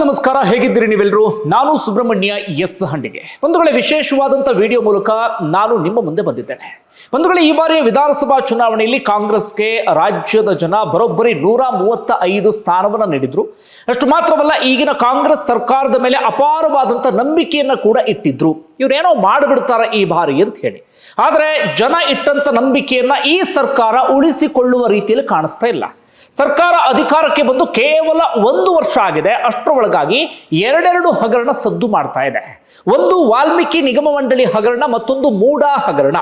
ನಮಸ್ಕಾರ, ಹೇಗಿದ್ದೀರಿ ನೀವೆಲ್ಲರೂ ನಾನು ಸುಬ್ರಹ್ಮಣ್ಯ ಎಸ್ ಹಂಡಿಗೆ ಬಂಧುಗಳೇ ವಿಶೇಷವಾದಂಥ ವಿಡಿಯೋ ಮೂಲಕ ನಾನು ನಿಮ್ಮ ಮುಂದೆ ಬಂದಿದ್ದೇನೆ. ಬಂಧುಗಳೇ, ಈ ಬಾರಿಯ ವಿಧಾನಸಭಾ ಚುನಾವಣೆಯಲ್ಲಿ ಕಾಂಗ್ರೆಸ್ಗೆ ರಾಜ್ಯದ ಜನ ಬರೋಬ್ಬರಿ ನೂರ ಮೂವತ್ತ ಐದು ಸ್ಥಾನವನ್ನು ನೀಡಿದ್ರು. ಅಷ್ಟು ಮಾತ್ರವಲ್ಲ, ಈಗಿನ ಕಾಂಗ್ರೆಸ್ ಸರ್ಕಾರದ ಮೇಲೆ ಅಪಾರವಾದಂಥ ನಂಬಿಕೆಯನ್ನು ಕೂಡ ಇಟ್ಟಿದ್ರು. ಇವರೇನೋ ಮಾಡಿಬಿಡ್ತಾರೆ ಈ ಬಾರಿ ಅಂತ ಹೇಳಿ. ಆದರೆ ಜನ ಇಟ್ಟಂಥ ನಂಬಿಕೆಯನ್ನ ಈ ಸರ್ಕಾರ ಉಳಿಸಿಕೊಳ್ಳುವ ರೀತಿಯಲ್ಲಿ ಕಾಣಿಸ್ತಾ ಇಲ್ಲ. ಸರ್ಕಾರ ಅಧಿಕಾರಕ್ಕೆ ಬಂದು ಕೇವಲ ಒಂದು ವರ್ಷ ಆಗಿದೆ. ಅಷ್ಟರೊಳಗಾಗಿ ಎರಡೆರಡು ಹಗರಣ ಸದ್ದು ಮಾಡ್ತಾ ಇದೆ. ಒಂದು ವಾಲ್ಮೀಕಿ ನಿಗಮ ಮಂಡಳಿ ಹಗರಣ, ಮತ್ತೊಂದು ಮೂಡಾ ಹಗರಣ.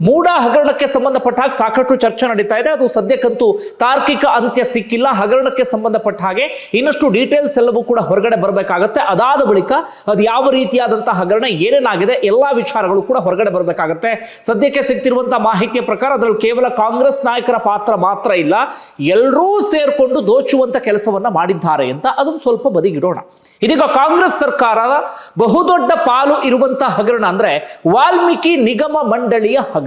ಮೂಡ ಹಗರಣಕ್ಕೆ ಸಂಬಂಧಪಟ್ಟ ಹಾಗೆ ಸಾಕಷ್ಟು ಚರ್ಚೆ ನಡೀತಾ ಇದೆ. ಅದು ಸದ್ಯಕ್ಕಂತೂ ತಾರ್ಕಿಕ ಅಂತ್ಯ ಸಿಕ್ಕಿಲ್ಲ. ಹಗರಣಕ್ಕೆ ಸಂಬಂಧಪಟ್ಟ ಹಾಗೆ ಇನ್ನಷ್ಟು ಡೀಟೇಲ್ಸ್ ಎಲ್ಲವೂ ಕೂಡ ಹೊರಗಡೆ ಬರಬೇಕಾಗತ್ತೆ. ಅದಾದ ಬಳಿಕ ಅದು ಯಾವ ರೀತಿಯಾದಂತಹ ಹಗರಣ ಏನೇನಾಗಿದೆ ಎಲ್ಲಾ ವಿಚಾರಗಳು ಕೂಡ ಹೊರಗಡೆ ಬರಬೇಕಾಗತ್ತೆ. ಸದ್ಯಕ್ಕೆ ಸಿಗ್ತಿರುವಂತಹ ಮಾಹಿತಿಯ ಪ್ರಕಾರ ಅದರಲ್ಲಿ ಕೇವಲ ಕಾಂಗ್ರೆಸ್ ನಾಯಕರ ಪಾತ್ರ ಮಾತ್ರ ಇಲ್ಲ. ಎಲ್ಲರೂ ಸೇರ್ಕೊಂಡು ದೋಚುವಂತ ಕೆಲಸವನ್ನ ಮಾಡಿದ್ದಾರೆ ಅಂತ ಅದನ್ನು ಸ್ವಲ್ಪ ಬದಿಗಿಡೋಣ. ಇದೀಗ ಕಾಂಗ್ರೆಸ್ ಸರ್ಕಾರದ ಬಹುದೊಡ್ಡ ಪಾಲು ಇರುವಂತಹ ಹಗರಣ ಅಂದ್ರೆ ವಾಲ್ಮೀಕಿ ನಿಗಮ ಮಂಡಳಿಯ ಹಗರಣ.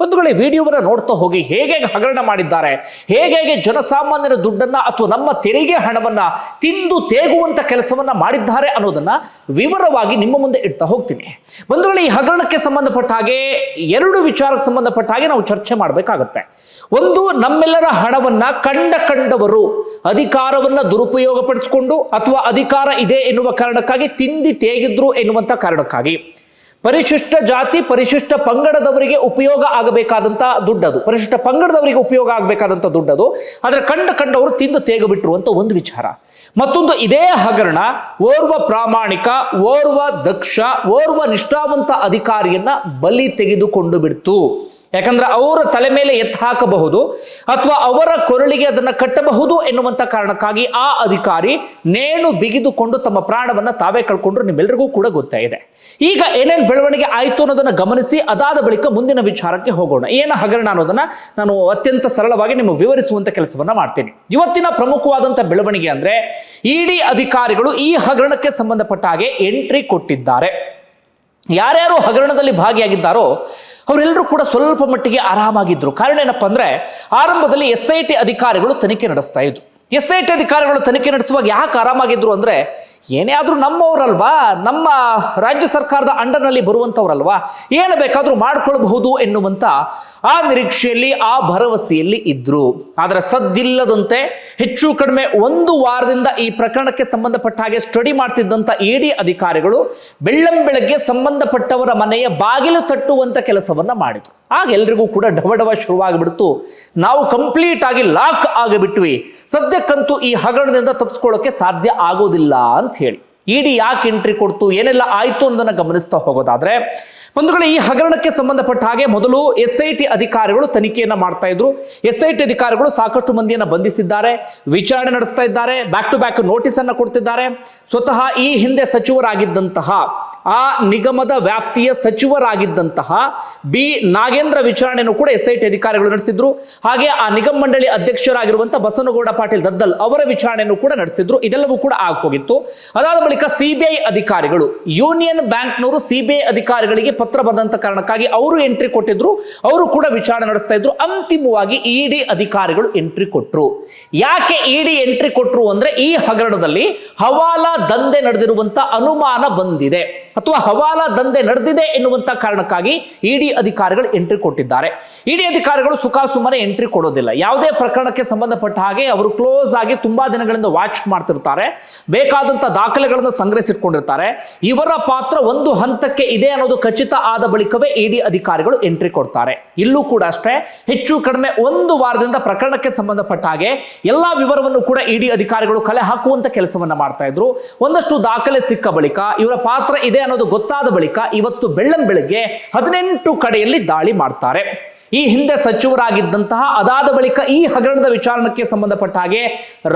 ಬಂಧುಗಳೇ, ವಿಡಿಯೋವನ್ನು ನೋಡ್ತಾ ಹೋಗಿ ಹೇಗೆ ಹಗರಣ ಮಾಡಿದ್ದಾರೆ? ಹೇಗೆ ಹೇಗೆ ಜನಸಾಮಾನ್ಯರ ದುಡ್ಡನ್ನ ಅಥವಾ ನಮ್ಮ ತೆರಿಗೆ ಹಣವನ್ನ ತಿಂದು ತೇಗುವಂತ ಕೆಲಸವನ್ನ ಮಾಡಿದ್ದಾರೆ ಅನ್ನೋದನ್ನ ವಿವರವಾಗಿ ನಿಮ್ಮ ಮುಂದೆ ಇಡ್ತಾ ಹೋಗ್ತೀನಿ. ಬಂಧುಗಳೇ, ಈ ಹಗರಣಕ್ಕೆ ಸಂಬಂಧಪಟ್ಟ ಹಾಗೆ ಎರಡು ವಿಚಾರಕ್ಕೆ ಸಂಬಂಧಪಟ್ಟ ಹಾಗೆ ನಾವು ಚರ್ಚೆ ಮಾಡಬೇಕಾಗತ್ತೆ. ಒಂದು, ನಮ್ಮೆಲ್ಲರ ಹಣವನ್ನ ಕಂಡ ಕಂಡವರು ಅಧಿಕಾರವನ್ನ ದುರುಪಯೋಗಪಡಿಸಿಕೊಂಡು ಅಥವಾ ಅಧಿಕಾರ ಇದೆ ಎನ್ನುವ ಕಾರಣಕ್ಕಾಗಿ ತಿಂದಿ ತೇಗಿದ್ರು ಎನ್ನುವಂತ ಕಾರಣಕ್ಕಾಗಿ. ಪರಿಶಿಷ್ಟ ಜಾತಿ, ಪರಿಶಿಷ್ಟ ಪಂಗಡದವರಿಗೆ ಉಪಯೋಗ ಆಗಬೇಕಾದಂತ ದುಡ್ಡದು. ಪರಿಶಿಷ್ಟ ಪಂಗಡದವರಿಗೆ ಉಪಯೋಗ ಆಗಬೇಕಾದಂತ ದುಡ್ಡದು. ಆದ್ರೆ ಕಂಡ ಕಂಡವರು ತಿಂದು ತೇಗ ಬಿಟ್ರು ಅಂತ ಒಂದು ವಿಚಾರ. ಮತ್ತೊಂದು ಇದೇ ಹಗರಣ, ಓರ್ವ ಪ್ರಾಮಾಣಿಕ, ಓರ್ವ ದಕ್ಷ, ಓರ್ವ ನಿಷ್ಠಾವಂತ ಅಧಿಕಾರಿಯನ್ನ ಬಲಿ ತೆಗೆದುಕೊಂಡು ಬಿಡ್ತು. ಯಾಕಂದ್ರೆ ಅವರ ತಲೆ ಮೇಲೆ ಎತ್ತ ಹಾಕಬಹುದು ಅಥವಾ ಅವರ ಕೊರಳಿಗೆ ಅದನ್ನ ಕಟ್ಟಬಹುದು ಎನ್ನುವಂತ ಕಾರಣಕ್ಕಾಗಿ ಆ ಅಧಿಕಾರಿ ನೇಣು ಬಿಗಿದುಕೊಂಡು ತಮ್ಮ ಪ್ರಾಣವನ್ನ ತಾವೇ ಕಳ್ಕೊಂಡ್ರು ನಿಮ್ಮೆಲ್ಲರಿಗೂ ಕೂಡ ಗೊತ್ತಾ ಇದೆ. ಈಗ ಏನೇನು ಬೆಳವಣಿಗೆ ಆಯಿತು ಅನ್ನೋದನ್ನ ಗಮನಿಸಿ, ಅದಾದ ಬಳಿಕ ಮುಂದಿನ ವಿಚಾರಕ್ಕೆ ಹೋಗೋಣ. ಏನು ಹಗರಣ ಅನ್ನೋದನ್ನ ನಾನು ಅತ್ಯಂತ ಸರಳವಾಗಿ ನಿಮಗೆ ವಿವರಿಸುವಂತ ಕೆಲಸವನ್ನ ಮಾಡ್ತೀನಿ. ಇವತ್ತಿನ ಪ್ರಮುಖವಾದಂತ ಬೆಳವಣಿಗೆ ಅಂದ್ರೆ ಇಡಿ ಅಧಿಕಾರಿಗಳು ಈ ಹಗರಣಕ್ಕೆ ಸಂಬಂಧಪಟ್ಟ ಹಾಗೆ ಎಂಟ್ರಿ ಕೊಟ್ಟಿದ್ದಾರೆ. ಯಾರ್ಯಾರು ಹಗರಣದಲ್ಲಿ ಭಾಗಿಯಾಗಿದ್ದಾರೋ ಅವರೆಲ್ಲರೂ ಕೂಡ ಸ್ವಲ್ಪ ಮಟ್ಟಿಗೆ ಆರಾಮಾಗಿದ್ದರು ಕಾರಣ ಏನಪ್ಪ ಅಂದರೆ ಆರಂಭದಲ್ಲಿ ಎಸ್ ಐ ಟಿ ಅಧಿಕಾರಿಗಳು ತನಿಖೆ ನಡೆಸ್ತಾ ಇದ್ರು. ಎಸ್ ಐ ಟಿ ಅಧಿಕಾರಿಗಳು ತನಿಖೆ ನಡೆಸುವಾಗ ಯಾಕೆ ಆರಾಮಾಗಿದ್ರು ಅಂದ್ರೆ ಏನೇ ಆದರೂ ನಮ್ಮವರಲ್ವಾ? ನಮ್ಮ ರಾಜ್ಯ ಸರ್ಕಾರದ ಅಂಡರ್ನಲ್ಲಿ ಬರುವಂಥವ್ರಲ್ವಾ? ಏನು ಬೇಕಾದರೂ ಮಾಡ್ಕೊಳ್ಬಹುದು ಎನ್ನುವಂಥ ಆ ನಿರೀಕ್ಷೆಯಲ್ಲಿ, ಆ ಭರವಸೆಯಲ್ಲಿ ಇದ್ದರು ಆದರೆ ಸದ್ದಿಲ್ಲದಂತೆ ಹೆಚ್ಚು ಕಡಿಮೆ ಒಂದು ವಾರದಿಂದ ಈ ಪ್ರಕರಣಕ್ಕೆ ಸಂಬಂಧಪಟ್ಟ ಹಾಗೆ ಸ್ಟಡಿ ಮಾಡ್ತಿದ್ದಂಥ ಇ ಡಿ ಅಧಿಕಾರಿಗಳು ಬೆಳ್ಳಂ ಬೆಳಗ್ಗೆ ಸಂಬಂಧಪಟ್ಟವರ ಮನೆಯ ಬಾಗಿಲು ತಟ್ಟುವಂಥ ಕೆಲಸವನ್ನ ಮಾಡಿದರು. ಆಗ ಎಲ್ರಿಗೂ ಕೂಡ ಡವಡವ ಶುರುವಾಗಿಬಿಡ್ತು. ನಾವು ಕಂಪ್ಲೀಟ್ ಆಗಿ ಲಾಕ್ ಆಗಿಬಿಟ್ವಿ. ಸದ್ಯಕ್ಕಂತೂ ಈ ಹಗರಣದಿಂದ ತಪ್ಪಿಸ್ಕೊಳ್ಳೋಕೆ ಸಾಧ್ಯ ಆಗೋದಿಲ್ಲ ಅಂತ ಹೇಳಿ. ಇಡಿ ಯಾಕೆ ಎಂಟ್ರಿ ಕೊಡ್ತು? ಏನೆಲ್ಲ ಆಯ್ತು ಅನ್ನೋದನ್ನ ಗಮನಿಸ್ತಾ ಹೋಗೋದಾದ್ರೆ ಬಂಧುಗಳೇ ಈ ಹಗರಣಕ್ಕೆ ಸಂಬಂಧಪಟ್ಟ ಹಾಗೆ ಮೊದಲು ಎಸ್ ಐ ಟಿ ಅಧಿಕಾರಿಗಳು ತನಿಖೆಯನ್ನ ಮಾಡ್ತಾ ಇದ್ರು. ಎಸ್ ಐ ಟಿ ಅಧಿಕಾರಿಗಳು ಸಾಕಷ್ಟು ಮಂದಿಯನ್ನ ಬಂಧಿಸಿದ್ದಾರೆ, ವಿಚಾರಣೆ ನಡೆಸ್ತಾ ಇದ್ದಾರೆ ಬ್ಯಾಕ್ ಟು ಬ್ಯಾಕ್ ನೋಟಿಸ್ ಅನ್ನ ಕೊಡ್ತಿದ್ದಾರೆ. ಸ್ವತಃ ಈ ಹಿಂದೆ ಸಚಿವರಾಗಿದ್ದಂತಹ, ಆ ನಿಗಮದ ವ್ಯಾಪ್ತಿಯ ಸಚಿವರಾಗಿದ್ದಂತಹ ಬಿ ನಾಗೇಂದ್ರ ವಿಚಾರಣೆಯನ್ನು ಕೂಡ ಎಸ್ ಐ ಟಿ ಅಧಿಕಾರಿಗಳು ನಡೆಸಿದ್ರು. ಹಾಗೆ ಆ ನಿಗಮ ಮಂಡಳಿ ಅಧ್ಯಕ್ಷರಾಗಿರುವಂತಹ ಬಸನಗೌಡ ಪಾಟೀಲ್ ದದ್ದಲ್ ಅವರ ವಿಚಾರಣೆಯನ್ನು ಕೂಡ ನಡೆಸಿದ್ರು. ಇದೆಲ್ಲವೂ ಕೂಡ ಆಗೋಗಿತ್ತು. ಅದಾದ ಬಳಿಕ ಸಿಬಿಐ ಅಧಿಕಾರಿಗಳು, ಯೂನಿಯನ್ ಬ್ಯಾಂಕ್ನವರು ಸಿಬಿಐ ಅಧಿಕಾರಿಗಳಿಗೆ ಪತ್ರ ಬಂದಂತ ಕಾರಣಕ್ಕಾಗಿ ಅವರು ಎಂಟ್ರಿ ಕೊಟ್ಟಿದ್ರು, ಅವರು ಕೂಡ ವಿಚಾರಣೆ ನಡೆಸ್ತಾ ಇದ್ರು. ಅಂತಿಮವಾಗಿ ಇಡಿ ಅಧಿಕಾರಿಗಳು ಎಂಟ್ರಿ ಕೊಟ್ಟರು ಯಾಕೆ ಇಡಿ ಎಂಟ್ರಿ ಕೊಟ್ಟರು ಅಂದ್ರೆ ಈ ಹಗರಣದಲ್ಲಿ ಹವಾಲಾ ದಂಧೆ ನಡೆದಿರುವಂತ ಅನುಮಾನ ಬಂದಿದೆ. ಅಥವಾ ಹವಾಲಾ ದಂಧೆ ನಡೆದಿದೆ ಎನ್ನುವಂತ ಕಾರಣಕ್ಕಾಗಿ ಇಡಿ ಅಧಿಕಾರಿಗಳು ಎಂಟ್ರಿ ಕೊಟ್ಟಿದ್ದಾರೆ. ಇಡಿ ಅಧಿಕಾರಿಗಳು ಸುಖಾಸುಮ್ಮನೆ ಎಂಟ್ರಿ ಕೊಡೋದಿಲ್ಲ. ಯಾವುದೇ ಪ್ರಕರಣಕ್ಕೆ ಸಂಬಂಧಪಟ್ಟ ಹಾಗೆ ಅವರು ಕ್ಲೋಸ್ ಆಗಿ ತುಂಬಾ ದಿನಗಳಿಂದ ವಾಚ್ ಮಾಡ್ತಿರ್ತಾರೆ. ಬೇಕಾದಂತ ದಾಖಲೆಗಳನ್ನು ಸಂಗ್ರಹಿಸಿಟ್ಕೊಂಡಿರ್ತಾರೆ. ಇವರ ಪಾತ್ರ ಒಂದು ಹಂತಕ್ಕೆ ಇದೆ ಅನ್ನೋದು ಖಚಿತ ಆದ ಬಳಿಕವೇ ಇಡಿ ಅಧಿಕಾರಿಗಳು ಎಂಟ್ರಿ ಕೊಡ್ತಾರೆ. ಇಲ್ಲೂ ಕೂಡ ಅಷ್ಟೇ, ಹೆಚ್ಚು ಕಡಿಮೆ ಒಂದು ವಾರದಿಂದ ಪ್ರಕರಣಕ್ಕೆ ಸಂಬಂಧಪಟ್ಟ ಹಾಗೆ ಎಲ್ಲಾ ವಿವರವನ್ನು ಕೂಡ ಇಡಿ ಅಧಿಕಾರಿಗಳು ಕಲೆ ಹಾಕುವಂತ ಕೆಲಸವನ್ನ ಮಾಡ್ತಾ ಇದ್ರು. ಒಂದಷ್ಟು ದಾಖಲೆ ಸಿಕ್ಕ ಬಳಿಕ ಇವರ ಪಾತ್ರ ಇದೆ ಅನ್ನೋದು ಗೊತ್ತಾದ ಬಳಿಕ ಇವತ್ತು ಬೆಳ್ಳಂ ಬೆಳಗ್ಗೆ ಹದಿನೆಂಟು ಕಡೆಯಲ್ಲಿ ದಾಳಿ ಮಾಡ್ತಾರೆ. ಈ ಹಿಂದೆ ಸಚಿವರಾಗಿದ್ದಂತಹ ಅದಾದ ಬಳಿಕ ಈ ಹಗರಣದ ವಿಚಾರಣಕ್ಕೆ ಸಂಬಂಧಪಟ್ಟ ಹಾಗೆ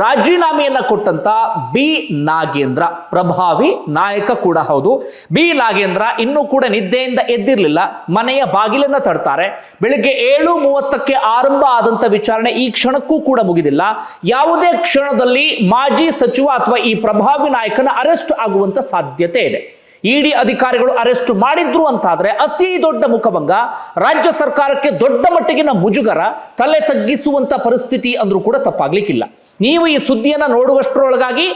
ರಾಜೀನಾಮೆಯನ್ನ ಕೊಟ್ಟಂತ ಬಿ ನಾಗೇಂದ್ರ, ಪ್ರಭಾವಿ ನಾಯಕ ಕೂಡ ಹೌದು. ಬಿ ನಾಗೇಂದ್ರ ಇನ್ನೂ ಕೂಡ ನಿದ್ದೆಯಿಂದ ಎದ್ದಿರಲಿಲ್ಲ, ಮನೆಯ ಬಾಗಿಲನ್ನ ತಡ್ತಾರೆ. ಬೆಳಿಗ್ಗೆ ಏಳು ಮೂವತ್ತಕ್ಕೆ ಆರಂಭ ಆದಂತ ವಿಚಾರಣೆ ಈ ಕ್ಷಣಕ್ಕೂ ಕೂಡ ಮುಗಿದಿಲ್ಲ. ಯಾವುದೇ ಕ್ಷಣದಲ್ಲಿ ಮಾಜಿ ಸಚಿವ ಅಥವಾ ಈ ಪ್ರಭಾವಿ ನಾಯಕನ ಅರೆಸ್ಟ್ ಆಗುವಂತ ಸಾಧ್ಯತೆ ಇದೆ. ಇಡಿ ಅಧಿಕಾರಿಗಳು ಅರೆಸ್ಟ್ ಮಾಡಿದ್ರು ಅಂತಾದರೆ ಅತಿ ದೊಡ್ಡ ಮುಖಭಂಗ. ರಾಜ್ಯ ಸರ್ಕಾರಕ್ಕೆ ದೊಡ್ಡ ಮಟ್ಟಿಗಿನ ಮುಜುಗರ, ತಲೆ ತಗ್ಗಿಸುವಂತ ಪರಿಸ್ಥಿತಿ ಅಂದ್ರೂ ಕೂಡ ತಪ್ಪಾಗ್ಲಿಕ್ಕಿಲ್ಲ. ನೀವು ಈ ಸುದ್ದಿಯನ್ನ ನೋಡುವಷ್ಟರೊಳಗಾಗಿ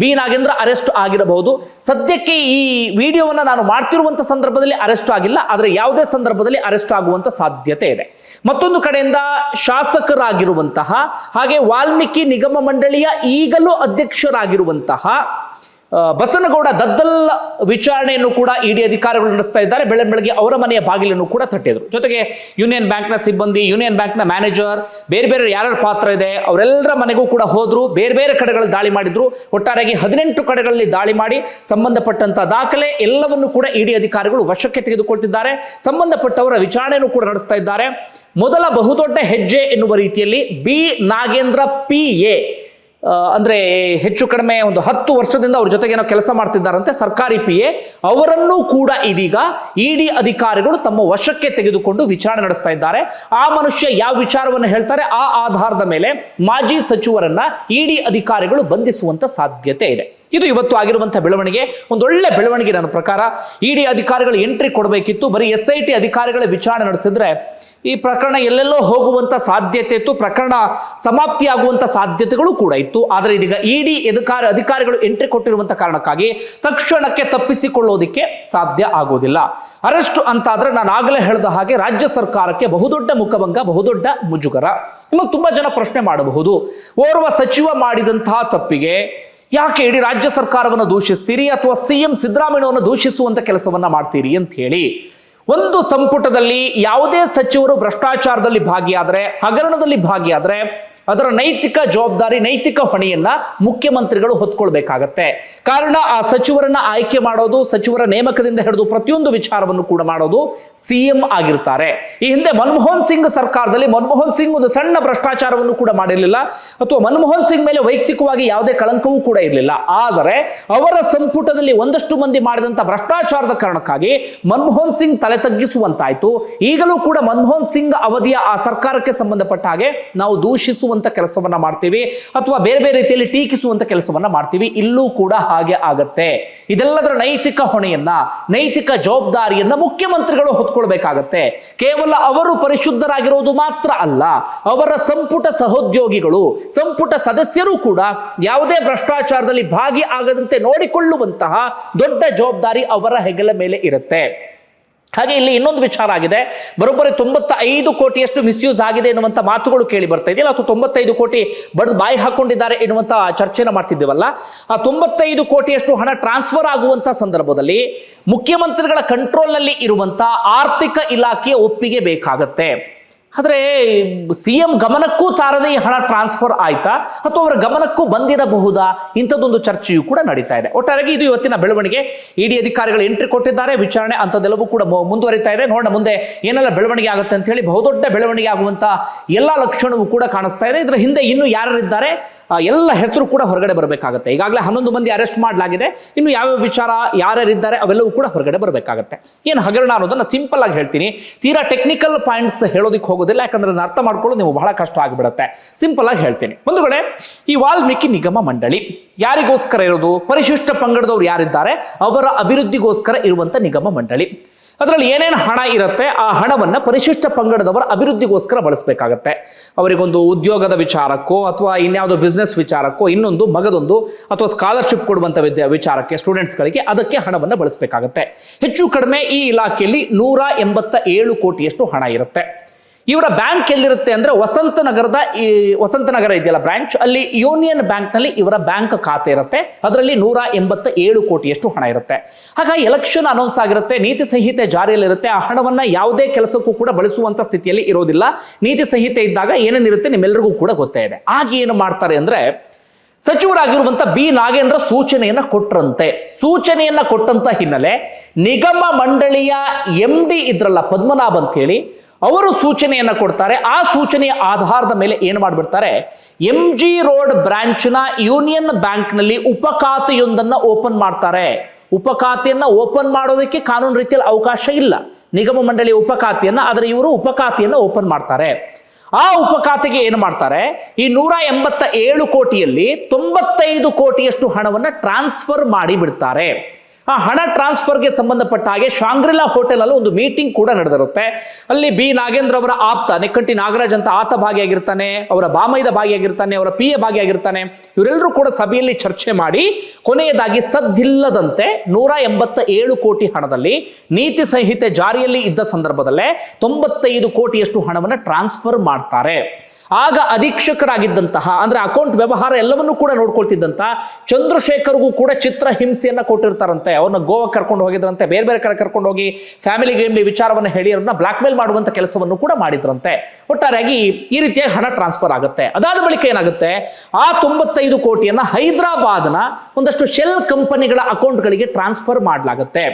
ಬಿ ನಾಗೇಂದ್ರ ಅರೆಸ್ಟ್ ಆಗಿರಬಹುದು. ಸದ್ಯಕ್ಕೆ ಈ ವಿಡಿಯೋವನ್ನು ನಾನು ಮಾಡ್ತಿರುವಂಥ ಸಂದರ್ಭದಲ್ಲಿ ಅರೆಸ್ಟ್ ಆಗಿಲ್ಲ, ಆದರೆ ಯಾವುದೇ ಸಂದರ್ಭದಲ್ಲಿ ಅರೆಸ್ಟ್ ಆಗುವಂಥ ಸಾಧ್ಯತೆ ಇದೆ. ಮತ್ತೊಂದು ಕಡೆಯಿಂದ ಶಾಸಕರಾಗಿರುವಂತಹ ಹಾಗೆ ವಾಲ್ಮೀಕಿ ನಿಗಮ ಮಂಡಳಿಯ ಈಗಲೂ ಅಧ್ಯಕ್ಷರಾಗಿರುವಂತಹ ಬಸನಗೌಡ ದದ್ದಲ್ಲ ವಿಚಾರಣೆಯನ್ನು ಕೂಡ ಇಡಿ ಅಧಿಕಾರಿಗಳು ನಡೆಸ್ತಾ ಇದ್ದಾರೆ. ಬೆಳೆ ಬೆಳಗ್ಗೆ ಅವರ ಮನೆಯ ಬಾಗಿಲನ್ನು ಕೂಡ ತಟ್ಟಿದ್ರು. ಜೊತೆಗೆ ಯೂನಿಯನ್ ಬ್ಯಾಂಕ್ನ ಸಿಬ್ಬಂದಿ, ಯೂನಿಯನ್ ಬ್ಯಾಂಕ್ನ ಮ್ಯಾನೇಜರ್, ಬೇರೆ ಬೇರೆ ಯಾರ್ಯಾರ ಪಾತ್ರ ಇದೆ, ಅವರೆಲ್ಲರ ಮನೆಗೂ ಕೂಡ ಹೋದ್ರು. ಬೇರೆ ಬೇರೆ ಕಡೆಗಳಲ್ಲಿ ದಾಳಿ ಮಾಡಿದ್ರು. ಒಟ್ಟಾರೆಯಾಗಿ ಹದಿನೆಂಟು ಕಡೆಗಳಲ್ಲಿ ದಾಳಿ ಮಾಡಿ ಸಂಬಂಧಪಟ್ಟಂತ ದಾಖಲೆ ಎಲ್ಲವನ್ನು ಕೂಡ ಇಡಿ ಅಧಿಕಾರಿಗಳು ವಶಕ್ಕೆ ತೆಗೆದುಕೊಳ್ತಿದ್ದಾರೆ. ಸಂಬಂಧಪಟ್ಟವರ ವಿಚಾರಣೆಯನ್ನು ಕೂಡ ನಡೆಸ್ತಾ ಇದ್ದಾರೆ. ಮೊದಲ ಬಹುದೊಡ್ಡ ಹೆಜ್ಜೆ ಎನ್ನುವ ರೀತಿಯಲ್ಲಿ ಬಿ ನಾಗೇಂದ್ರ ಪಿ ಎ ಅಂದ್ರೆ ಹೆಚ್ಚು ಕಡಿಮೆ ಒಂದು ಹತ್ತು ವರ್ಷದಿಂದ ಅವ್ರ ಜೊತೆಗೆ ಏನೋ ಕೆಲಸ ಮಾಡ್ತಿದ್ದಾರಂತೆ ಸರ್ಕಾರಿ ಪಿ ಎ ಅವರನ್ನೂ ಕೂಡ ಇದೀಗ ಇಡಿ ಅಧಿಕಾರಿಗಳು ತಮ್ಮ ವಶಕ್ಕೆ ತೆಗೆದುಕೊಂಡು ವಿಚಾರಣೆ ನಡೆಸ್ತಾ ಇದ್ದಾರೆ. ಆ ಮನುಷ್ಯ ಯಾವ ವಿಚಾರವನ್ನು ಹೇಳ್ತಾರೆ? ಆ ಆಧಾರದ ಮೇಲೆ ಮಾಜಿ ಸಚಿವರನ್ನ ಇಡಿ ಅಧಿಕಾರಿಗಳು ಬಂಧಿಸುವಂತ ಸಾಧ್ಯತೆ ಇದೆ. ಇದು ಇವತ್ತು ಆಗಿರುವಂಥ ಬೆಳವಣಿಗೆ. ಒಂದೊಳ್ಳೆ ಬೆಳವಣಿಗೆ ನನ್ನ ಪ್ರಕಾರ. ಇಡಿ ಅಧಿಕಾರಿಗಳು ಎಂಟ್ರಿ ಕೊಡಬೇಕಿತ್ತು. ಬರೀ ಎಸ್ ಐ ಟಿ ಅಧಿಕಾರಿಗಳ ವಿಚಾರಣೆ ನಡೆಸಿದ್ರೆ ಈ ಪ್ರಕರಣ ಎಲ್ಲೆಲ್ಲೋ ಹೋಗುವಂತ ಸಾಧ್ಯತೆ ಇತ್ತು. ಪ್ರಕರಣ ಸಮಾಪ್ತಿ ಆಗುವಂತ ಸಾಧ್ಯತೆಗಳು ಕೂಡ ಇತ್ತು. ಆದರೆ ಇದೀಗ ಇಡಿ ಅಧಿಕಾರ ಅಧಿಕಾರಿಗಳು ಎಂಟ್ರಿ ಕೊಟ್ಟಿರುವಂಥ ಕಾರಣಕ್ಕಾಗಿ ತಕ್ಷಣಕ್ಕೆ ತಪ್ಪಿಸಿಕೊಳ್ಳೋದಿಕ್ಕೆ ಸಾಧ್ಯ ಆಗೋದಿಲ್ಲ. ಅರೆಸ್ಟ್ ಅಂತಾದ್ರೆ ನಾನು ಆಗಲೇ ಹೇಳಿದ ಹಾಗೆ ರಾಜ್ಯ ಸರ್ಕಾರಕ್ಕೆ ಬಹುದೊಡ್ಡ ಮುಖಭಂಗ, ಬಹುದೊಡ್ಡ ಮುಜುಗರ. ನಿಮಗೆ ತುಂಬಾ ಜನ ಪ್ರಶ್ನೆ ಮಾಡಬಹುದು. ಓರ್ವ ಸಚಿವ ಮಾಡಿದಂತಹ ತಪ್ಪಿಗೆ ಯಾಕೆ ಇಡೀ ರಾಜ್ಯ ಸರ್ಕಾರವನ್ನು ದೂಷಿಸ್ತೀರಿ ಅಥವಾ ಸಿ ಎಂ ಸಿದ್ದರಾಮಯ್ಯವನ್ನು ದೂಷಿಸುವಂತ ಕೆಲಸವನ್ನ ಮಾಡ್ತೀರಿ ಅಂತ ಹೇಳಿ ಒಂದು ಸಂಪುಟದಲ್ಲಿ ಯಾವುದೇ ಸಚಿವರು ಭ್ರಷ್ಟಾಚಾರದಲ್ಲಿ ಭಾಗಿಯಾದರೆ ಹಗರಣದಲ್ಲಿ ಭಾಗಿಯಾದರೆ ಅದರ ನೈತಿಕ ಜವಾಬ್ದಾರಿ, ನೈತಿಕ ಹೊಣೆಯನ್ನ ಮುಖ್ಯಮಂತ್ರಿಗಳು ಹೊತ್ಕೊಳ್ಬೇಕಾಗತ್ತೆ. ಕಾರಣ ಆ ಸಚಿವರನ್ನ ಆಯ್ಕೆ ಮಾಡೋದು, ಸಚಿವರ ನೇಮಕದಿಂದ ಹಿಡಿದು ಪ್ರತಿಯೊಂದು ವಿಚಾರವನ್ನು ಕೂಡ ಮಾಡೋದು ಸಿಎಂ ಆಗಿರ್ತಾರೆ. ಈ ಹಿಂದೆ ಮನಮೋಹನ್ ಸಿಂಗ್ ಸರ್ಕಾರದಲ್ಲಿ ಮನಮೋಹನ್ ಸಿಂಗ್ ಒಂದು ಸಣ್ಣ ಭ್ರಷ್ಟಾಚಾರವನ್ನು ಕೂಡ ಮಾಡಿರಲಿಲ್ಲ. ಅಥವಾ ಮನಮೋಹನ್ ಸಿಂಗ್ ಮೇಲೆ ವೈಯಕ್ತಿಕವಾಗಿ ಯಾವುದೇ ಕಳಂಕವೂ ಕೂಡ ಇರಲಿಲ್ಲ. ಆದರೆ ಅವರ ಸಂಪುಟದಲ್ಲಿ ಒಂದಷ್ಟು ಮಂದಿ ಮಾಡಿದಂತ ಭ್ರಷ್ಟಾಚಾರದ ಕಾರಣಕ್ಕಾಗಿ ಮನಮೋಹನ್ ಸಿಂಗ್ ತಲೆ ತಗ್ಗಿಸುವಂತಾಯ್ತು. ಈಗಲೂ ಕೂಡ ಮನಮೋಹನ್ ಸಿಂಗ್ ಅವಧಿಯ ಆ ಸರ್ಕಾರಕ್ಕೆ ಸಂಬಂಧಪಟ್ಟ ಹಾಗೆ ನಾವು ದೂಷಿಸುವಂತ ಕೆಲಸವನ್ನ ಮಾಡ್ತೀವಿ ಅಥವಾ ಬೇರೆ ಬೇರೆ ರೀತಿಯಲ್ಲಿ ಟೀಕಿಸುವಂತ ಕೆಲಸವನ್ನ ಮಾಡ್ತೀವಿ, ಇಲ್ಲೂ ಕೂಡ ಹಾಗೆ ಆಗತ್ತೆ. ಇದೆಲ್ಲದರ ನೈತಿಕ ಹೊಣೆಯನ್ನ, ನೈತಿಕ ಜವಾಬ್ದಾರಿಯನ್ನ ಮುಖ್ಯಮಂತ್ರಿಗಳು ಹೊತ್ಕೊಳ್ಬೇಕಾಗತ್ತೆ. ಕೇವಲ ಅವರು ಪರಿಶುದ್ಧರಾಗಿರುವುದು ಮಾತ್ರ ಅಲ್ಲ, ಅವರ ಸಂಪುಟ ಸಹೋದ್ಯೋಗಿಗಳು, ಸಂಪುಟ ಸದಸ್ಯರು ಕೂಡ ಯಾವುದೇ ಭ್ರಷ್ಟಾಚಾರದಲ್ಲಿ ಭಾಗಿ ಆಗದಂತೆ ನೋಡಿಕೊಳ್ಳುವಂತಹ ದೊಡ್ಡ ಜವಾಬ್ದಾರಿ ಅವರ ಹೆಗಲ ಮೇಲೆ ಇರುತ್ತೆ. ಹಾಗೆ ಇಲ್ಲಿ ಇನ್ನೊಂದು ವಿಚಾರ ಆಗಿದೆ. ಬರೋಬ್ಬರಿ ತೊಂಬತ್ತ ಐದು ಕೋಟಿಯಷ್ಟು ಮಿಸ್ಯೂಸ್ ಆಗಿದೆ ಎನ್ನುವಂತ ಮಾತುಗಳು ಕೇಳಿ ಬರ್ತಾ ಇದೆಯಲ್ಲ, ಅಥವಾ ತೊಂಬತ್ತೈದು ಕೋಟಿ ಬಡ್ದು ಬಾಯಿ ಹಾಕೊಂಡಿದ್ದಾರೆ ಎನ್ನುವಂತ ಚರ್ಚೆನ ಮಾಡ್ತಿದ್ದೇವಲ್ಲ. ಆ ತೊಂಬತ್ತೈದು ಕೋಟಿಯಷ್ಟು ಹಣ ಟ್ರಾನ್ಸ್ಫರ್ ಆಗುವಂತ ಸಂದರ್ಭದಲ್ಲಿ ಮುಖ್ಯಮಂತ್ರಿಗಳ ಕಂಟ್ರೋಲ್ನಲ್ಲಿ ಇರುವಂತ ಆರ್ಥಿಕ ಇಲಾಖೆಯ ಒಪ್ಪಿಗೆ ಬೇಕಾಗತ್ತೆ. ಆದರೆ ಸಿ ಎಂ ಗಮನಕ್ಕೂ ತಾರದೆ ಈ ಹಣ ಟ್ರಾನ್ಸ್ಫರ್ ಆಯ್ತಾ? ಅಥವಾ ಅವರ ಗಮನಕ್ಕೂ ಬಂದಿರಬಹುದಾ? ಇಂಥದ್ದೊಂದು ಚರ್ಚೆಯೂ ಕೂಡ ನಡೀತಾ ಇದೆ. ಒಟ್ಟಾರೆಯಾಗಿ ಇದು ಇವತ್ತಿನ ಬೆಳವಣಿಗೆ. ಇಡಿ ಅಧಿಕಾರಿಗಳು ಎಂಟ್ರಿ ಕೊಟ್ಟಿದ್ದಾರೆ. ವಿಚಾರಣೆ ಅಂಥದ್ದೆಲ್ಲವೂ ಕೂಡ ಮುಂದುವರಿತಾ ಇದೆ. ನೋಡೋಣ ಮುಂದೆ ಏನೆಲ್ಲ ಬೆಳವಣಿಗೆ ಆಗುತ್ತೆ ಅಂತ ಹೇಳಿ ಬಹುದೊಡ್ಡ ಬೆಳವಣಿಗೆ ಆಗುವಂತ ಎಲ್ಲ ಲಕ್ಷಣವೂ ಕೂಡ ಕಾಣಿಸ್ತಾ ಇದೆ. ಇದರ ಹಿಂದೆ ಇನ್ನು ಯಾರಿದ್ದಾರೆ ಎಲ್ಲ ಹೆಸರು ಕೂಡ ಹೊರಗಡೆ ಬರಬೇಕಾಗುತ್ತೆ. ಈಗಾಗಲೇ ಹನ್ನೊಂದು ಮಂದಿ ಅರೆಸ್ಟ್ ಮಾಡಲಾಗಿದೆ. ಇನ್ನು ಯಾವ ವಿಚಾರ ಯಾರ್ಯಾರಿದ್ದಾರೆ? ಅವೆಲ್ಲವೂ ಕೂಡ ಹೊರಗಡೆ ಬರಬೇಕಾಗುತ್ತೆ. ಏನು ಹಗರಣ ಅನ್ನೋದನ್ನ ಸಿಂಪಲ್ ಆಗಿ ಹೇಳ್ತೀನಿ. ತೀರಾ ಟೆಕ್ನಿಕಲ್ ಪಾಯಿಂಟ್ಸ್ ಹೇಳೋದಕ್ಕೆ ಹೋಗೋದಿಲ್ಲ, ಯಾಕಂದ್ರೆ ಅದನ್ನ ಅರ್ಥ ಮಾಡ್ಕೊಳ್ಳೋದು ನೀವು ಬಹಳ ಕಷ್ಟ ಆಗಿಬಿಡುತ್ತೆ. ಸಿಂಪಲ್ ಆಗಿ ಹೇಳ್ತೀನಿ. ಒಂದು ಕಡೆ ಈ ವಾಲ್ಮೀಕಿ ನಿಗಮ ಮಂಡಳಿ ಯಾರಿಗೋಸ್ಕರ ಇರೋದು? ಪರಿಶಿಷ್ಟ ಪಂಗಡದವ್ರು ಯಾರಿದ್ದಾರೆ? ಅವರ ಅಭಿವೃದ್ಧಿಗೋಸ್ಕರ ಇರುವಂತ ನಿಗಮ ಮಂಡಳಿ. ಅದರಲ್ಲಿ ಏನೇನು ಹಣ ಇರುತ್ತೆ, ಆ ಹಣವನ್ನ ಪರಿಶಿಷ್ಟ ಪಂಗಡದವರ ಅಭಿವೃದ್ಧಿಗೋಸ್ಕರ ಬಳಸಬೇಕಾಗತ್ತೆ. ಅವರಿಗೊಂದು ಉದ್ಯೋಗದ ವಿಚಾರಕ್ಕೋ, ಅಥವಾ ಇನ್ಯಾವುದೋ ಬಿಸ್ನೆಸ್ ವಿಚಾರಕ್ಕೋ, ಇನ್ನೊಂದು ಮಗದೊಂದು, ಅಥವಾ ಸ್ಕಾಲರ್ಶಿಪ್ ಕೊಡುವಂತ ವಿದ್ಯೆ ವಿಚಾರಕ್ಕೆ ಸ್ಟೂಡೆಂಟ್ಸ್ಗಳಿಗೆ ಅದಕ್ಕೆ ಹಣವನ್ನು ಬಳಸಬೇಕಾಗತ್ತೆ. ಹೆಚ್ಚು ಕಡಿಮೆ ಈ ಇಲಾಖೆಯಲ್ಲಿ ನೂರ ಎಂಬತ್ತ ಏಳು ಕೋಟಿಯಷ್ಟು ಹಣ ಇರುತ್ತೆ. ಇವರ ಬ್ಯಾಂಕ್ ಎಲ್ಲಿರುತ್ತೆ ಅಂದ್ರೆ ವಸಂತ ನಗರದ ಈ ವಸಂತ ನಗರ ಇದೆಯಲ್ಲ ಬ್ರಾಂಚ್ ಅಲ್ಲಿ ಯೂನಿಯನ್ ಬ್ಯಾಂಕ್ನಲ್ಲಿ ಇವರ ಬ್ಯಾಂಕ್ ಖಾತೆ ಇರುತ್ತೆ. ಅದರಲ್ಲಿ ನೂರ ಎಂಬತ್ತ ಏಳು ಕೋಟಿಯಷ್ಟು ಹಣ ಇರುತ್ತೆ. ಹಾಗಾಗಿ ಎಲೆಕ್ಷನ್ ಅನೌನ್ಸ್ ಆಗಿರುತ್ತೆ. ನೀತಿ ಸಂಹಿತೆ ಜಾರಿಯಲ್ಲಿರುತ್ತೆ ಆ ಹಣವನ್ನ ಯಾವುದೇ ಕೆಲಸಕ್ಕೂ ಕೂಡ ಬಳಸುವಂತ ಸ್ಥಿತಿಯಲ್ಲಿ ಇರೋದಿಲ್ಲ. ನೀತಿ ಸಂಹಿತೆ ಇದ್ದಾಗ ಏನೇನಿರುತ್ತೆ ನಿಮ್ಮೆಲ್ಲರಿಗೂ ಕೂಡ ಗೊತ್ತೇ ಇದೆ. ಆಗ ಏನು ಮಾಡ್ತಾರೆ ಅಂದ್ರೆ ಸಚಿವರಾಗಿರುವಂತ ಬಿ ನಾಗೇಂದ್ರ ಸೂಚನೆಯನ್ನ ಕೊಟ್ರಂತೆ. ಸೂಚನೆಯನ್ನ ಕೊಟ್ಟಂತ ಹಿನ್ನೆಲೆ ನಿಗಮ ಮಂಡಳಿಯ ಎಂ ಡಿ ಇದ್ರಲ್ಲ ಪದ್ಮನಾಭ್ ಅಂತ ಹೇಳಿ ಅವರು ಸೂಚನೆಯನ್ನು ಕೊಡ್ತಾರೆ. ಆ ಸೂಚನೆಯ ಆಧಾರದ ಮೇಲೆ ಏನು ಮಾಡಿಬಿಡ್ತಾರೆ? ಎಂ ಜಿ ರೋಡ್ ಬ್ರಾಂಚ್ನ ಯೂನಿಯನ್ ಬ್ಯಾಂಕ್ನಲ್ಲಿ ಉಪಖಾತೆಯೊಂದನ್ನು ಓಪನ್ ಮಾಡ್ತಾರೆ. ಉಪಖಾತೆಯನ್ನು ಓಪನ್ ಮಾಡೋದಕ್ಕೆ ಕಾನೂನು ರೀತಿಯಲ್ಲಿ ಅವಕಾಶ ಇಲ್ಲ. ನಿಗಮ ಮಂಡಳಿಯ ಉಪಖಾತೆಯನ್ನು, ಆದರೆ ಇವರು ಉಪಖಾತೆಯನ್ನು ಓಪನ್ ಮಾಡ್ತಾರೆ. ಆ ಉಪಖಾತೆಗೆ ಏನು ಮಾಡ್ತಾರೆ? ಈ ನೂರ ಎಂಬತ್ತ ಏಳು ಕೋಟಿಯಲ್ಲಿ ತೊಂಬತ್ತೈದು ಕೋಟಿಯಷ್ಟು ಹಣವನ್ನು ಟ್ರಾನ್ಸ್ಫರ್ ಮಾಡಿ ಬಿಡ್ತಾರೆ ಆ ಹಣ ಟ್ರಾನ್ಸ್ಫರ್ಗೆ ಸಂಬಂಧಪಟ್ಟ ಹಾಗೆ ಶಾಂಗ್ರಿಲಾ ಹೋಟೆಲ್ ಅಲ್ಲಿ ಒಂದು ಮೀಟಿಂಗ್ ಕೂಡ ನಡೆದಿರುತ್ತೆ. ಅಲ್ಲಿ ಬಿ ನಾಗೇಂದ್ರ ಅವರ ಆಪ್ತ, ನೆಕ್ಕಂಟಿ ನಾಗರಾಜ್ ಅಂತ ಆತ ಭಾಗಿಯಾಗಿರ್ತಾನೆ, ಅವರ ಬಾಮೈದ ಭಾಗಿಯಾಗಿರ್ತಾನೆ, ಅವರ ಪಿ ಭಾಗಿಯಾಗಿರ್ತಾನೆ, ಇವರೆಲ್ಲರೂ ಕೂಡ ಸಭೆಯಲ್ಲಿ ಚರ್ಚೆ ಮಾಡಿ ಕೊನೆಯದಾಗಿ ಸದ್ದಿಲ್ಲದಂತೆ ನೂರ ಎಂಬತ್ತ ಏಳು ಕೋಟಿ ಹಣದಲ್ಲಿ ನೀತಿ ಸಂಹಿತೆ ಜಾರಿಯಲ್ಲಿ ಇದ್ದ ಸಂದರ್ಭದಲ್ಲೇ ತೊಂಬತ್ತೈದು ಕೋಟಿಯಷ್ಟು ಹಣವನ್ನು ಟ್ರಾನ್ಸ್ಫರ್ ಮಾಡ್ತಾರೆ. ಆಗ ಅಧೀಕ್ಷಕರಾಗಿದ್ದಂತಹ, ಅಂದ್ರೆ ಅಕೌಂಟ್ ವ್ಯವಹಾರ ಎಲ್ಲವನ್ನೂ ಕೂಡ ನೋಡ್ಕೊಳ್ತಿದ್ದಂತ ಚಂದ್ರಶೇಖರ್ಗೂ ಕೂಡ ಚಿತ್ರ ಹಿಂಸೆಯನ್ನು ಕೊಟ್ಟಿರ್ತಾರಂತೆ. ಅವ್ರನ್ನ ಗೋವಾ ಕರ್ಕೊಂಡು ಹೋಗಿದ್ರಂತೆ. ಬೇರೆ ಬೇರೆ ಕಡೆ ಕರ್ಕೊಂಡು ಹೋಗಿ ಫ್ಯಾಮಿಲಿ ಗೇಮ್ಲಿ ವಿಚಾರವನ್ನು ಹೇಳಿ ಅವ್ರನ್ನ ಬ್ಲಾಕ್ ಮೇಲ್ ಮಾಡುವಂತ ಕೆಲಸವನ್ನು ಕೂಡ ಮಾಡಿದ್ರಂತೆ. ಒಟ್ಟಾರೆಯಾಗಿ ಈ ರೀತಿಯಾಗಿ ಹಣ ಟ್ರಾನ್ಸ್ಫರ್ ಆಗುತ್ತೆ. ಅದಾದ ಬಳಿಕ ಏನಾಗುತ್ತೆ? ಆ ತೊಂಬತ್ತೈದು ಕೋಟಿಯನ್ನ ಹೈದರಾಬಾದ್ನ ಒಂದಷ್ಟು ಶೆಲ್ ಕಂಪನಿಗಳ ಅಕೌಂಟ್ಗಳಿಗೆ ಟ್ರಾನ್ಸ್ಫರ್ ಮಾಡಲಾಗುತ್ತೆ.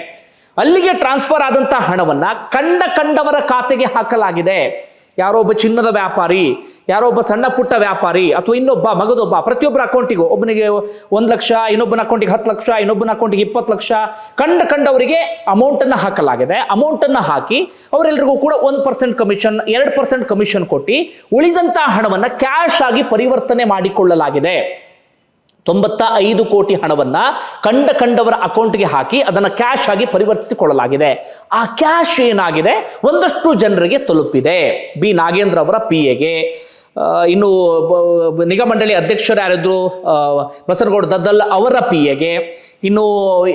ಅಲ್ಲಿಗೆ ಟ್ರಾನ್ಸ್ಫರ್ ಆದಂತಹ ಹಣವನ್ನ ಕಂಡ ಕಂಡವರ ಖಾತೆಗೆ ಹಾಕಲಾಗಿದೆ. ಯಾರೋ ಒಬ್ಬ ಚಿನ್ನದ ವ್ಯಾಪಾರಿ, ಯಾರೋ ಒಬ್ಬ ಸಣ್ಣ ಪುಟ್ಟ ವ್ಯಾಪಾರಿ ಅಥವಾ ಇನ್ನೊಬ್ಬ ಮಗದೊಬ್ಬ, ಪ್ರತಿಯೊಬ್ಬರ ಅಕೌಂಟಿಗೂ ಒಬ್ಬನಿಗೆ ಒಂದು ಲಕ್ಷ, ಇನ್ನೊಬ್ಬನ ಅಕೌಂಟಿಗೆ ಹತ್ತು ಲಕ್ಷ, ಇನ್ನೊಬ್ಬನ ಅಕೌಂಟಿಗೆ ಇಪ್ಪತ್ತು ಲಕ್ಷ, ಕಂಡ ಕಂಡವರಿಗೆ ಅಮೌಂಟ್ ಅಮೌಂಟನ್ನು ಹಾಕಲಾಗಿದೆ. ಅಮೌಂಟನ್ನು ಹಾಕಿ ಅವರೆಲ್ಲರಿಗೂ ಕೂಡ ಒಂದು ಪರ್ಸೆಂಟ್ ಕಮಿಷನ್ ಎರಡು ಪರ್ಸೆಂಟ್ ಕಮಿಷನ್ ಕೊಟ್ಟು ಉಳಿದಂತಹ ಹಣವನ್ನು ಕ್ಯಾಶ್ ಆಗಿ ಪರಿವರ್ತನೆ ಮಾಡಿಕೊಳ್ಳಲಾಗಿದೆ. ತೊಂಬತ್ತ ಐದು ಕೋಟಿ ಹಣವನ್ನ ಕಂಡ ಕಂಡವರ ಅಕೌಂಟ್ಗೆ ಹಾಕಿ ಅದನ್ನು ಕ್ಯಾಶ್ ಆಗಿ ಪರಿವರ್ತಿಸಿಕೊಳ್ಳಲಾಗಿದೆ. ಆ ಕ್ಯಾಶ್ ಏನಾಗಿದೆ? ಒಂದಷ್ಟು ಜನರಿಗೆ ತಲುಪಿದೆ. ಬಿ. ನಾಗೇಂದ್ರ ಅವರ ಪಿ ಎಗೆ ಇನ್ನು ಬ- ಬ- ನಿಗಮ ಮಂಡಳಿ ಅಧ್ಯಕ್ಷರು ಯಾರಿದ್ರು ಬಸನಗೌಡ ದದ್ದಲ್ ಅವರ ಪಿ ಎಗೆ ಇನ್ನು,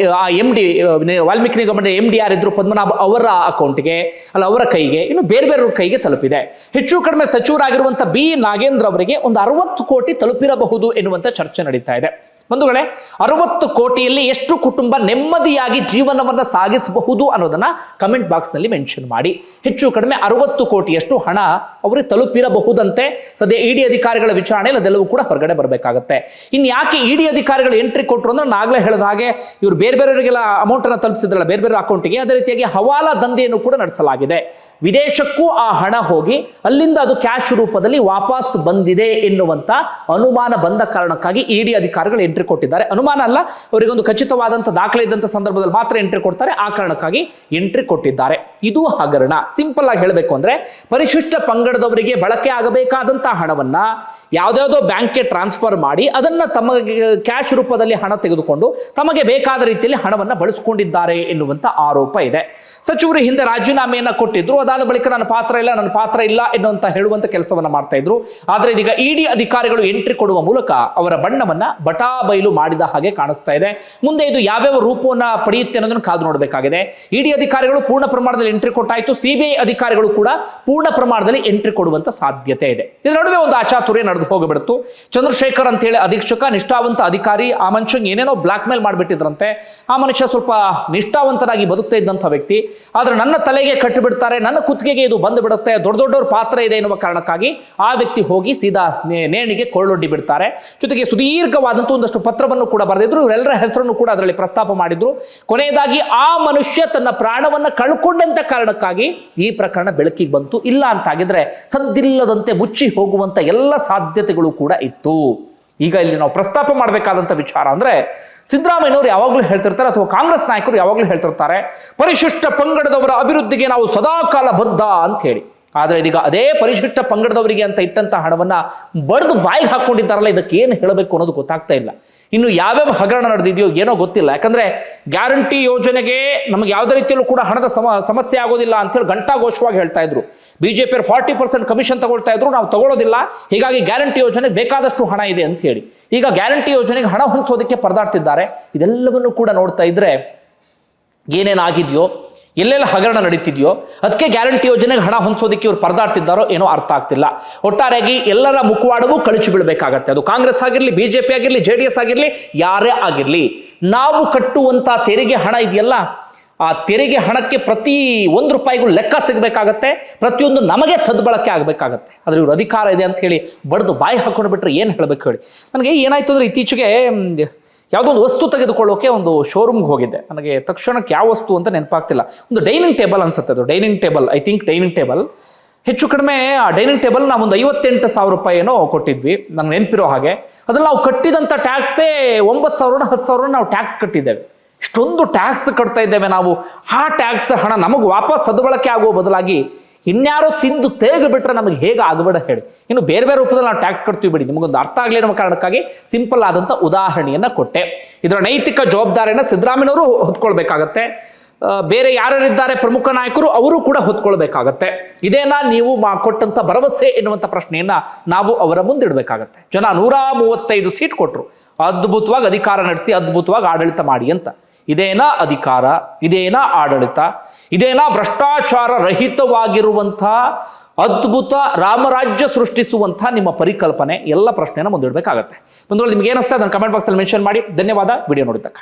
ಆ ಎಂ ಡಿ ವಾಲ್ಮೀಕಿ ನಿಗಮ ಮಂಡಳಿ ಎಂ ಡಿ ಯಾರಿದ್ರು ಪದ್ಮನಾಭ ಅವರ ಅಕೌಂಟ್ಗೆ ಅಲ್ಲ, ಅವರ ಕೈಗೆ, ಇನ್ನು ಬೇರೆ ಬೇರೆ ಕೈಗೆ ತಲುಪಿದೆ. ಹೆಚ್ಚು ಕಡಿಮೆ ಸಚಿವರಾಗಿರುವಂಥ ಬಿ ನಾಗೇಂದ್ರ ಅವರಿಗೆ ಒಂದು ಅರವತ್ತು ಕೋಟಿ ತಲುಪಿರಬಹುದು ಎನ್ನುವಂಥ ಚರ್ಚೆ ನಡೀತಾ ಇದೆ. ಬಂಧುಗಳೇ, ಅರವತ್ತು ಕೋಟಿಯಲ್ಲಿ ಎಷ್ಟು ಕುಟುಂಬ ನೆಮ್ಮದಿಯಾಗಿ ಜೀವನವನ್ನು ಸಾಗಿಸಬಹುದು ಅನ್ನೋದನ್ನ ಕಮೆಂಟ್ ಬಾಕ್ಸ್ನಲ್ಲಿ ಮೆನ್ಷನ್ ಮಾಡಿ. ಹೆಚ್ಚು ಕಡಿಮೆ ಅರವತ್ತು ಕೋಟಿಯಷ್ಟು ಹಣ ಅವರಿಗೆ ತಲುಪಿರಬಹುದಂತೆ. ಸದ್ಯ ಇಡಿ ಅಧಿಕಾರಿಗಳ ವಿಚಾರಣೆಯಲ್ಲಿ ಅದೆಲ್ಲವೂ ಕೂಡ ಹೊರಗಡೆ ಬರಬೇಕಾಗತ್ತೆ. ಇನ್ನು ಯಾಕೆ ಇಡಿ ಅಧಿಕಾರಿಗಳು ಎಂಟ್ರಿ ಕೊಟ್ಟರು ಅಂದ್ರೆ ನಾಗಲೇ ಹೇಳಿದ ಹಾಗೆ ಇವರು ಬೇರೆ ಬೇರೆಯವರಿಗೆಲ್ಲ ಅಮೌಂಟ್ ಅನ್ನು ತಲುಪಿಸಿದ್ರಲ್ಲ ಬೇರೆ ಬೇರೆ ಅಕೌಂಟಿಗೆ ಅದೇ ರೀತಿಯಾಗಿ ಹವಾಲಾ ದಂಧೆಯನ್ನು ಕೂಡ ನಡೆಸಲಾಗಿದೆ. ವಿದೇಶಕ್ಕೂ ಆ ಹಣ ಹೋಗಿ ಅಲ್ಲಿಂದ ಅದು ಕ್ಯಾಶ್ ರೂಪದಲ್ಲಿ ವಾಪಸ್ ಬಂದಿದೆ ಎನ್ನುವಂತ ಅನುಮಾನ ಬಂದ ಕಾರಣಕ್ಕಾಗಿ ಇಡಿ ಅಧಿಕಾರಿಗಳು ಎಂಟ್ರಿ ಕೊಟ್ಟಿದ್ದಾರೆ. ಅನುಮಾನ ಅಲ್ಲ, ಅವರಿಗೊಂದು ಖಚಿತವಾದಂಥ ದಾಖಲೆ ಇದ್ದಂತ ಸಂದರ್ಭದಲ್ಲಿ ಮಾತ್ರ ಎಂಟ್ರಿ ಕೊಡ್ತಾರೆ. ಆ ಕಾರಣಕ್ಕಾಗಿ ಎಂಟ್ರಿ ಕೊಟ್ಟಿದ್ದಾರೆ. ಇದು ಹಗರಣ. ಸಿಂಪಲ್ ಆಗಿ ಹೇಳಬೇಕು ಅಂದ್ರೆ, ಪರಿಶಿಷ್ಟ ಪಂಗಡದವರಿಗೆ ಬಳಕೆ ಆಗಬೇಕಾದಂತಹ ಹಣವನ್ನ ಯಾವ್ದಾವುದೋ ಬ್ಯಾಂಕ್ಗೆ ಟ್ರಾನ್ಸ್ಫರ್ ಮಾಡಿ ಅದನ್ನ ತಮಗೆ ಕ್ಯಾಶ್ ರೂಪದಲ್ಲಿ ಹಣ ತೆಗೆದುಕೊಂಡು ತಮಗೆ ಬೇಕಾದ ರೀತಿಯಲ್ಲಿ ಹಣವನ್ನ ಬಳಸಿಕೊಂಡಿದ್ದಾರೆ ಎನ್ನುವಂತ ಆರೋಪ ಇದೆ. ಸಚಿವರು ಹಿಂದೆ ರಾಜೀನಾಮೆಯನ್ನು ಕೊಟ್ಟಿದ್ರು. ಅದಾದ ಬಳಿಕ ನನ್ನ ಪಾತ್ರ ಇಲ್ಲ, ನನ್ನ ಪಾತ್ರ ಇಲ್ಲ ಎನ್ನುವಂತ ಹೇಳುವಂತ ಕೆಲಸವನ್ನ ಮಾಡ್ತಾ ಇದ್ರು. ಆದ್ರೆ ಇದೀಗ ಇಡಿ ಅಧಿಕಾರಿಗಳು ಎಂಟ್ರಿ ಕೊಡುವ ಮೂಲಕ ಅವರ ಬಣ್ಣವನ್ನ ಬಟಾ ಬಯಲು ಮಾಡಿದ ಹಾಗೆ ಕಾಣಿಸ್ತಾ ಇದೆ. ಮುಂದೆ ಇದು ಯಾವ್ಯಾವ ರೂಪವನ್ನ ಪಡೆಯುತ್ತೆ ಅನ್ನೋದನ್ನು ಕಾದು ನೋಡಬೇಕಾಗಿದೆ. ಇಡಿ ಅಧಿಕಾರಿಗಳು ಪೂರ್ಣ ಪ್ರಮಾಣದಲ್ಲಿ ಎಂಟ್ರಿ ಕೊಟ್ಟಾಯ್ತು. ಸಿಬಿಐ ಅಧಿಕಾರಿಗಳು ಕೂಡ ಪೂರ್ಣ ಪ್ರಮಾಣದಲ್ಲಿ ಎಂಟ್ರಿ ಕೊಡುವಂತ ಸಾಧ್ಯತೆ ಇದೆ. ಇದರ ನಡುವೆ ಒಂದು ಆಚಾತುರ್ಯ ನಡೆದು ಹೋಗಿಬಿಡ್ತು. ಚಂದ್ರಶೇಖರ್ ಅಂತ ಹೇಳಿ ಅಧೀಕ್ಷಕ, ನಿಷ್ಠಾವಂತ ಅಧಿಕಾರಿ, ಆ ಮನುಷ್ಯಂಗೆ ಏನೇನೋ ಬ್ಲಾಕ್ ಮೇಲ್ ಮಾಡಿಬಿಟ್ಟಿದ್ರಂತೆ. ಆ ಮನುಷ್ಯ ಸ್ವಲ್ಪ ನಿಷ್ಠಾವಂತನಾಗಿ ಬದುಕ್ತಾ ಇದ್ದಂಥ ವ್ಯಕ್ತಿ. ಆದ್ರೆ ನನ್ನ ತಲೆಗೆ ಕಟ್ಟಿಬಿಡ್ತಾರೆ, ನನ್ನ ಕುತ್ತಿಗೆಗೆ ಇದು ಬಂದು ಬಿಡುತ್ತೆ ದೊಡ್ಡ ದೊಡ್ಡವ್ರ ಪಾತ್ರ ಇದೆ ಎನ್ನುವ ಕಾರಣಕ್ಕಾಗಿ ಆ ವ್ಯಕ್ತಿ ಹೋಗಿ ಸೀದಾ ನೇಣಿಗೆ ಕೊಳ್ಳೊಡ್ಡಿ ಬಿಡ್ತಾರೆ. ಜೊತೆಗೆ ಸುದೀರ್ಘವಾದಂಥ ಒಂದಷ್ಟು ಪತ್ರವನ್ನು ಕೂಡ ಬರೆದಿದ್ರು, ಇವರೆಲ್ಲರ ಹೆಸರನ್ನು ಕೂಡ ಅದರಲ್ಲಿ ಪ್ರಸ್ತಾಪ ಮಾಡಿದ್ರು. ಕೊನೆಯದಾಗಿ ಆ ಮನುಷ್ಯ ತನ್ನ ಪ್ರಾಣವನ್ನ ಕಳ್ಕೊಂಡಂತ ಕಾರಣಕ್ಕಾಗಿ ಈ ಪ್ರಕರಣ ಬೆಳಕಿಗೆ ಬಂತು. ಇಲ್ಲ ಅಂತಾಗಿದ್ರೆ ಸದ್ದಿಲ್ಲದಂತೆ ಮುಚ್ಚಿ ಹೋಗುವಂತ ಎಲ್ಲ ಸಾಧ್ಯತೆಗಳು ಕೂಡ ಇತ್ತು. ಈಗ ಇಲ್ಲಿ ನಾವು ಪ್ರಸ್ತಾಪ ಮಾಡಬೇಕಾದಂಥ ವಿಚಾರ ಅಂದರೆ ಸಿದ್ದರಾಮಯ್ಯನವರು ಯಾವಾಗಲೂ ಹೇಳ್ತಿರ್ತಾರೆ ಅಥವಾ ಕಾಂಗ್ರೆಸ್ ನಾಯಕರು ಯಾವಾಗಲೂ ಹೇಳ್ತಿರ್ತಾರೆ, ಪರಿಶಿಷ್ಟ ಪಂಗಡದವರ ಅಭಿವೃದ್ಧಿಗೆ ನಾವು ಸದಾಕಾಲ ಬದ್ಧ ಅಂತ ಹೇಳಿ. ಆದ್ರೆ ಇದೀಗ ಅದೇ ಪರಿಶಿಷ್ಟ ಪಂಗಡದವರಿಗೆ ಅಂತ ಇಟ್ಟಂತ ಹಣವನ್ನ ಬಡ್ದು ಬಾಯಿಗೆ ಹಾಕೊಂಡಿದ್ದಾರಲ್ಲ ಇದಕ್ಕೆ ಏನು ಹೇಳಬೇಕು ಅನ್ನೋದು ಗೊತ್ತಾಗ್ತಾ ಇಲ್ಲ. ಇನ್ನು ಯಾವ್ಯಾವ ಹಗರಣ ನಡೆದಿದೆಯೋ ಏನೋ ಗೊತ್ತಿಲ್ಲ. ಯಾಕಂದ್ರೆ ಗ್ಯಾರಂಟಿ ಯೋಜನೆಗೆ ನಮಗೆ ಯಾವುದೇ ರೀತಿಯಲ್ಲೂ ಕೂಡ ಹಣದ ಸಮ, ಸಮಸ್ಯೆ ಆಗೋದಿಲ್ಲ ಅಂತೇಳಿ ಘಂಟಾಘೋಷವಾಗಿ ಹೇಳ್ತಾ ಇದ್ರು. ಬಿಜೆಪಿ ಫಾರ್ಟಿ ಪರ್ಸೆಂಟ್ ಕಮಿಷನ್ ತಗೊಳ್ತಾ ಇದ್ರು, ನಾವು ತಗೊಳ್ಳೋದಿಲ್ಲ ಹೀಗಾಗಿ ಗ್ಯಾರಂಟಿ ಯೋಜನೆಗೆ ಬೇಕಾದಷ್ಟು ಹಣ ಇದೆ ಅಂತ ಹೇಳಿ. ಈಗ ಗ್ಯಾರಂಟಿ ಯೋಜನೆಗೆ ಹಣ ಹೊಂದಿಸೋದಕ್ಕೆ ಪರದಾಡ್ತಿದ್ದಾರೆ. ಇದೆಲ್ಲವನ್ನು ಕೂಡ ನೋಡ್ತಾ ಇದ್ರೆ ಏನೇನಾಗಿದೆಯೋ ಎಲ್ಲೆಲ್ಲ ಹಗರಣ ನಡೀತಿದೆಯೋ ಅದಕ್ಕೆ ಗ್ಯಾರಂಟಿ ಯೋಜನೆಗೆ ಹಣ ಹೊಂದಿಸೋದಕ್ಕೆ ಇವ್ರು ಪರದಾಡ್ತಿದ್ದಾರೋ ಏನೋ ಅರ್ಥ ಆಗ್ತಿಲ್ಲ. ಒಟ್ಟಾರೆಯಾಗಿ ಎಲ್ಲರ ಮುಖವಾಡವೂ ಕಳಚು ಬೀಳಬೇಕಾಗತ್ತೆ. ಅದು ಕಾಂಗ್ರೆಸ್ ಆಗಿರಲಿ ಬಿಜೆಪಿ ಆಗಿರಲಿ ಜೆ ಡಿ ಎಸ್ ಆಗಿರಲಿ, ಯಾರೇ ಆಗಿರಲಿ, ನಾವು ಕಟ್ಟುವಂತ ತೆರಿಗೆ ಹಣ ಇದೆಯಲ್ಲ, ಆ ತೆರಿಗೆ ಹಣಕ್ಕೆ ಪ್ರತಿ ಒಂದು ರೂಪಾಯಿಗೂ ಲೆಕ್ಕ ಸಿಗಬೇಕಾಗತ್ತೆ, ಪ್ರತಿಯೊಂದು ನಮಗೆ ಸದ್ಬಳಕೆ ಆಗಬೇಕಾಗತ್ತೆ. ಆದರೆ ಇವ್ರ ಅಧಿಕಾರ ಇದೆ ಅಂತ ಹೇಳಿ ಬಡ್ದು ಬಾಯಿ ಹಾಕೊಂಡು ಬಿಟ್ರೆ ಏನು ಹೇಳಬೇಕು ಹೇಳಿ. ನನಗೆ ಏನಾಯ್ತು ಅಂದ್ರೆ ಇತ್ತೀಚೆಗೆ ಯಾವುದೋ ಒಂದು ವಸ್ತು ತೆಗೆದುಕೊಳ್ಳೋಕೆ ಒಂದು ಶೋರೂಮ್ಗೆ ಹೋಗಿದ್ದೆ. ನನಗೆ ತಕ್ಷಣಕ್ಕೆ ಯಾವ ವಸ್ತು ಅಂತ ನೆನಪಾಗ್ತಿಲ್ಲ. ಒಂದು ಡೈನಿಂಗ್ ಟೇಬಲ್ ಅನ್ಸುತ್ತೆ ಅದು dining table I think dining table ಹೆಚ್ಚು ಕಡಿಮೆ ಆ ಡೈನಿಂಗ್ ಟೇಬಲ್ ನಾವು ಒಂದು ಐವತ್ತೆಂಟು ಸಾವಿರ ರೂಪಾಯಿ ಏನೋ ಕೊಟ್ಟಿದ್ವಿ. ನಂಗೆ ನೆನಪಿರೋ ಹಾಗೆ. ಅದ್ರಲ್ಲಿ ನಾವು ಕಟ್ಟಿದಂಥ ಟ್ಯಾಕ್ಸೇ ಒಂಬತ್ತು ಸಾವಿರ ಹತ್ತು ಸಾವಿರ ನಾವು ಟ್ಯಾಕ್ಸ್ ಕಟ್ಟಿದ್ದೇವೆ. ಇಷ್ಟೊಂದು ಟ್ಯಾಕ್ಸ್ ಕಟ್ತಾ ಇದ್ದೇವೆ ನಾವು. ಆ ಟ್ಯಾಕ್ಸ್ ಹಣ ನಮಗೆ ವಾಪಸ್ ಸದ್ಬಳಕೆ ಆಗುವ ಬದಲಾಗಿ ಇನ್ಯಾರೋ ತಿಂದು ತೇಗ ಬಿಟ್ರೆ ನಮಗೆ ಹೇಗೆ ಆಗಬೇಡ ಹೇಳಿ. ಇನ್ನು ಬೇರೆ ಬೇರೆ ರೂಪದಲ್ಲಿ ನಾವು ಟ್ಯಾಕ್ಸ್ ಕಟ್ತೀವಿ ಬಿಡಿ. ನಿಮಗೊಂದು ಅರ್ಥ ಆಗಲಿ ಅನ್ನೋ ಕಾರಣಕ್ಕಾಗಿ ಸಿಂಪಲ್ ಆದಂಥ ಉದಾಹರಣೆಯನ್ನ ಕೊಟ್ಟೆ. ಇದರ ನೈತಿಕ ಜವಾಬ್ದಾರಿಯನ್ನು ಸಿದ್ದರಾಮಯ್ಯವರು ಹೊತ್ಕೊಳ್ಬೇಕಾಗತ್ತೆ. ಬೇರೆ ಯಾರ್ಯಾರಿದ್ದಾರೆ ಪ್ರಮುಖ ನಾಯಕರು ಅವರು ಕೂಡ ಹೊತ್ಕೊಳ್ಬೇಕಾಗತ್ತೆ. ಇದೇನಾ ನೀವು ಮಾ ಕೊಟ್ಟಂತ ಭರವಸೆ ಎನ್ನುವಂಥ ಪ್ರಶ್ನೆಯನ್ನ ನಾವು ಅವರ ಮುಂದಿಡಬೇಕಾಗತ್ತೆ. ಜನ ನೂರ ಮೂವತ್ತೈದು ಸೀಟ್ ಕೊಟ್ಟರು ಅದ್ಭುತವಾಗಿ ಅಧಿಕಾರ ನಡೆಸಿ, ಅದ್ಭುತವಾಗಿ ಆಡಳಿತ ಮಾಡಿ ಅಂತ. ಇದೇನಾ ಅಧಿಕಾರ? ಇದೇನಾ ಆಡಳಿತ? ಇದೇನಾ ಭ್ರಷ್ಟಾಚಾರ ರಹಿತವಾಗಿರುವಂತಹ ಅದ್ಭುತ ರಾಮರಾಜ್ಯ ಸೃಷ್ಟಿಸುವಂಥ ನಿಮ್ಮ ಪರಿಕಲ್ಪನೆ ಎಲ್ಲ ಪ್ರಶ್ನೆಯನ್ನು ಮುಂದಿಡಬೇಕಾಗತ್ತೆ. ಮುಂದುವರೆದು ನಿಮ್ಗೆ ಏನಿಸ್ತಾ ಅದನ್ನು ಕಮೆಂಟ್ ಬಾಕ್ಸಲ್ಲಿ ಮೆನ್ಷನ್ ಮಾಡಿ. ಧನ್ಯವಾದ. ವಿಡಿಯೋ ನೋಡಿದ್ದಕ್ಕೆ.